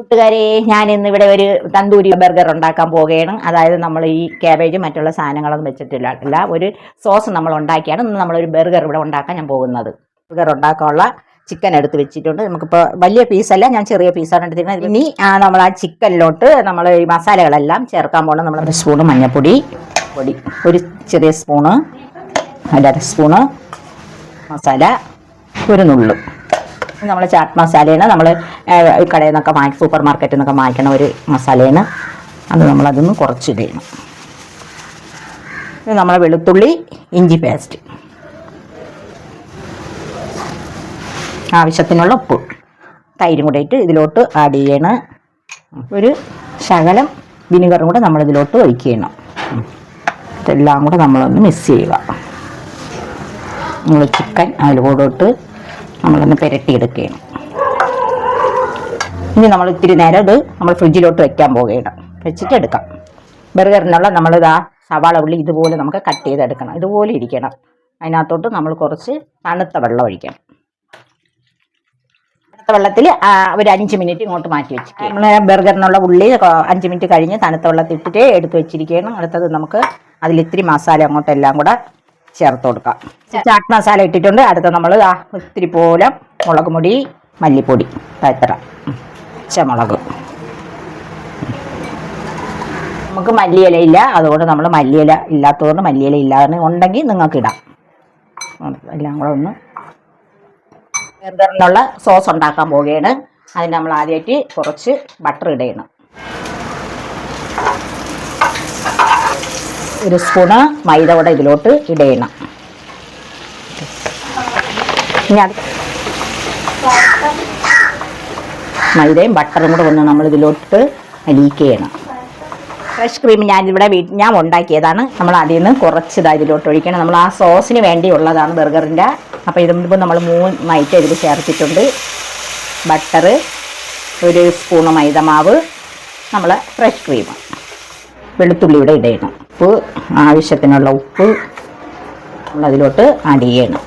കൂട്ടുകാരെ ഞാൻ ഇന്ന് ഇവിടെ ഒരു തന്തൂരി ബർഗർ ഉണ്ടാക്കാൻ പോവുകയാണ്. അതായത് നമ്മൾ ഈ ക്യാബേജ് മറ്റുള്ള സാധനങ്ങളൊന്നും വെച്ചിട്ടില്ല. അല്ല ഒരു സോസ് നമ്മൾ ഉണ്ടാക്കിയാണ്. ഇന്ന് നമ്മളൊരു ബർഗർ ഇവിടെ ഉണ്ടാക്കാൻ ഞാൻ പോകുന്നത്. ബർഗർ ഉണ്ടാക്കാനുള്ള ചിക്കൻ എടുത്ത് വെച്ചിട്ടുണ്ട്. നമുക്കിപ്പോൾ വലിയ പീസല്ല ഞാൻ ചെറിയ പീസാണ് എടുത്തിരിക്കുന്നത്. ഇനി നമ്മൾ ആ ചിക്കനിലോട്ട് നമ്മൾ ഈ മസാലകളെല്ലാം ചേർക്കാൻ പോകണം. നമ്മൾ ഒരു സ്പൂണ് മഞ്ഞൾപ്പൊടി പൊടി ഒരു ചെറിയ സ്പൂണ് അര സ്പൂണ് മസാല ഒരു നുള്ളു. നമ്മൾ ചാട്ട് മസാലയാണ് നമ്മൾ കടയിൽ നിന്നൊക്കെ വാങ്ങി സൂപ്പർ മാർക്കറ്റിൽ നിന്നൊക്കെ വാങ്ങിക്കണ ഒരു മസാലയാണ് അത് നമ്മളതൊന്ന് കുറച്ചിടണം. ഇത് നമ്മളെ വെളുത്തുള്ളി ഇഞ്ചി പേസ്റ്റ്. ആവശ്യത്തിനുള്ള ഉപ്പ്. തൈരും കൂടെ ഇട്ട് ഇതിലോട്ട് ആഡ് ചെയ്യണം ഒരു ശകലം വിനിഗറും കൂടെ നമ്മളിതിലോട്ട് ഒഴിക്കണം. ഇതെല്ലാം കൂടെ നമ്മളൊന്ന് മിക്സ് ചെയ്യുക. നമ്മൾ ചിക്കൻ അതിലൂടെ ഇട്ട് നമ്മളൊന്ന് പുരട്ടിയെടുക്കുകയാണ്. ഇനി നമ്മൾ ഇത്തിരി നേരം ഇത് നമ്മൾ ഫ്രിഡ്ജിലോട്ട് വെക്കാൻ പോവുകയാണ്. വെച്ചിട്ട് എടുക്കാം. ബർഗറിനുള്ള നമ്മളിതാ സവാള ഉള്ളി ഇതുപോലെ നമുക്ക് കട്ട് ചെയ്തെടുക്കണം. ഇതുപോലെ ഇരിക്കണം. അതിനകത്തോട്ട് നമ്മൾ കുറച്ച് തണുത്ത വെള്ളം ഒഴിക്കണം. തണുത്ത വെള്ളത്തിൽ ഒരു അഞ്ച് മിനിറ്റ് ഇങ്ങോട്ട് മാറ്റി വെച്ചിട്ട്. നമ്മൾ ബർഗറിനുള്ള ഉള്ളി അഞ്ച് മിനിറ്റ് കഴിഞ്ഞ് തണുത്ത വെള്ളത്തിൽ ഇട്ടിട്ട് എടുത്ത് വെച്ചിരിക്കുകയാണ്. അടുത്തത് നമുക്ക് അതിൽ ഇത്തിരി മസാല അങ്ങോട്ട് എല്ലാം കൂടെ ചേർത്ത് കൊടുക്കാം. ചാട്ട് മസാല ഇട്ടിട്ടുണ്ട്. അടുത്ത നമ്മൾ ഇത്തിരി പോലെ മുളക് പൊടി മല്ലിപ്പൊടി. എത്ര പച്ചമുളക്. നമുക്ക് മല്ലിയില ഇല്ല അതുകൊണ്ട് നമ്മൾ മല്ലിയില ഇല്ലാത്തതുകൊണ്ട് മല്ലിയില ഇല്ലാതെ ഉണ്ടെങ്കിൽ നിങ്ങൾക്ക് ഇടാം. എല്ലാം കൂടെ ഒന്ന് ബർഗറിനുള്ള സോസ് ഉണ്ടാക്കാൻ പോവുകയാണ്. അതിന് നമ്മൾ ആദ്യമായിട്ട് കുറച്ച് ബട്ടർ ഇടണം. ഒരു സ്പൂണ് മൈദ കൂടെ ഇതിലോട്ട് ഇടയണം ഇനി മൈദയും ബട്ടറും കൂടെ ഒന്ന് നമ്മൾ ഇതിലോട്ട് അലീക്ക് ചെയ്യണം. ഫ്രഷ് ക്രീം ഞാനിവിടെ ഇവിടെ വീട്ടിൽ ഞാൻ ഉണ്ടാക്കിയതാണ്. നമ്മൾ അതിൽ നിന്ന് കുറച്ച് ഇതാ ഇതിലോട്ട് ഒഴിക്കണം. നമ്മൾ ആ സോസിന് വേണ്ടിയുള്ളതാണ് ബർഗറിന്റെ. അപ്പോൾ ഇത് മുമ്പ് നമ്മൾ മൂന്ന് ഐറ്റം ഇതിൽ ചേർത്തിട്ടുണ്ട്. ബട്ടർ ഒരു സ്പൂണ് മൈദമാവ് നമ്മൾ ഫ്രഷ് ക്രീം വെളുത്തുള്ളി വെളുത്തുള്ളിയുടെ ഇടയണം ഉപ്പ് ആവശ്യത്തിനുള്ള ഉപ്പ് നമ്മളതിലോട്ട് ആഡ് ചെയ്യണം.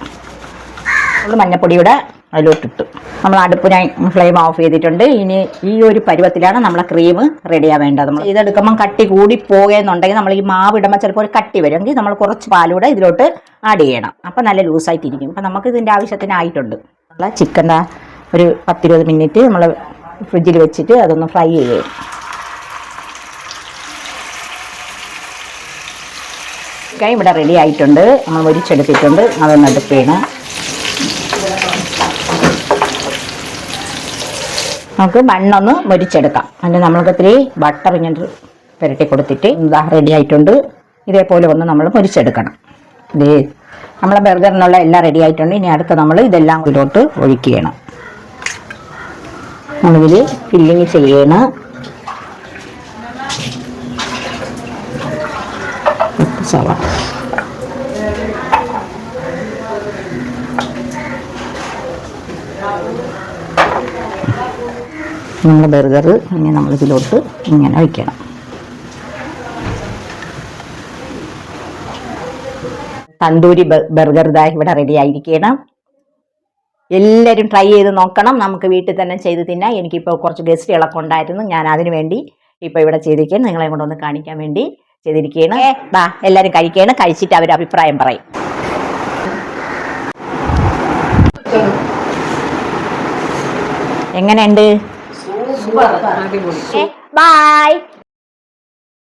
നമ്മൾ മഞ്ഞപ്പൊടിയുടെ അതിലോട്ടിട്ടു. നമ്മൾ അടുപ്പ് ഞാൻ ഫ്ലെയിം ഓഫ് ചെയ്തിട്ടുണ്ട്. ഇനി ഈ ഒരു പരുവത്തിലാണ് നമ്മളെ ക്രീം റെഡിയാ വേണ്ടത്. നമ്മൾ ഇതെടുക്കുമ്പം കട്ടി കൂടി പോകുന്നുണ്ടെങ്കിൽ നമ്മൾ ഈ മാവ് ഇടുമ്പോൾ ചിലപ്പോൾ ഒരു കട്ടി വരുമെങ്കിൽ നമ്മൾ കുറച്ച് പാലൂടെ ഇതിലോട്ട് ആഡ് ചെയ്യണം. അപ്പം നല്ല ലൂസായിട്ടിരിക്കും അപ്പം നമുക്ക് ഇതിന്റെ ആവശ്യത്തിനായിട്ടുണ്ട്. നമ്മളെ ചിക്കൻ ഒരു പത്തിരുപത് മിനിറ്റ് നമ്മൾ ഫ്രിഡ്ജിൽ വെച്ചിട്ട് അതൊന്ന് ഫ്രൈ ചെയ്യും. ചിക്കൻ ഇവിടെ റെഡി ആയിട്ടുണ്ട്. നമ്മൾ ഒരിച്ചെടുത്തിട്ടുണ്ട് അതൊന്ന് എടുക്കുകയാണ് നമുക്ക് മണ്ണൊന്ന് മൊരിച്ചെടുക്കാം. അതിന് നമ്മൾക്ക് ഇത്തിരി ബട്ടർ ഇങ്ങനെ പുരട്ടി കൊടുത്തിട്ട് ഇതാ റെഡി ആയിട്ടുണ്ട്. ഇതേപോലെ ഒന്ന് നമ്മൾ മൊരിച്ചെടുക്കണം. ഇതേ നമ്മളെ ബർഗറിനുള്ള എല്ലാം റെഡി ആയിട്ടുണ്ട്. ഇനി അടുത്ത നമ്മൾ ഇതെല്ലാം ഇതിലോട്ട് ഒഴിക്കുകയാണ്. നമ്മളിതിൽ ഫില്ലിങ് ചെയ്യണം. സവാള നമ്മൾ ബർഗർ ഇനി നമ്മളിതിലോട്ട് ഇങ്ങനെ വയ്ക്കണം. തന്തൂരി ബർഗർ ഇതാ ഇവിടെ റെഡി ആയിരിക്കണം എല്ലാവരും ട്രൈ ചെയ്ത് നോക്കണം. നമുക്ക് വീട്ടിൽ തന്നെ ചെയ്ത് തിന്നാം. എനിക്കിപ്പോൾ കുറച്ച് ഗസ്റ്റുകളൊക്കെ ഉണ്ടായിരുന്നു. ഞാൻ അതിനു വേണ്ടി ഇപ്പോൾ ഇവിടെ ചെയ്തിരിക്കുകയാണ് നിങ്ങളെ കൊണ്ടൊന്ന് കാണിക്കാൻ വേണ്ടി. ചെയ്തിരിക്കുകയാണ് ബാ എല്ലാവരും കഴിക്കുകയാണ് കഴിച്ചിട്ട് അവർ അഭിപ്രായം പറയും. എങ്ങനെയുണ്ട്? ബായ്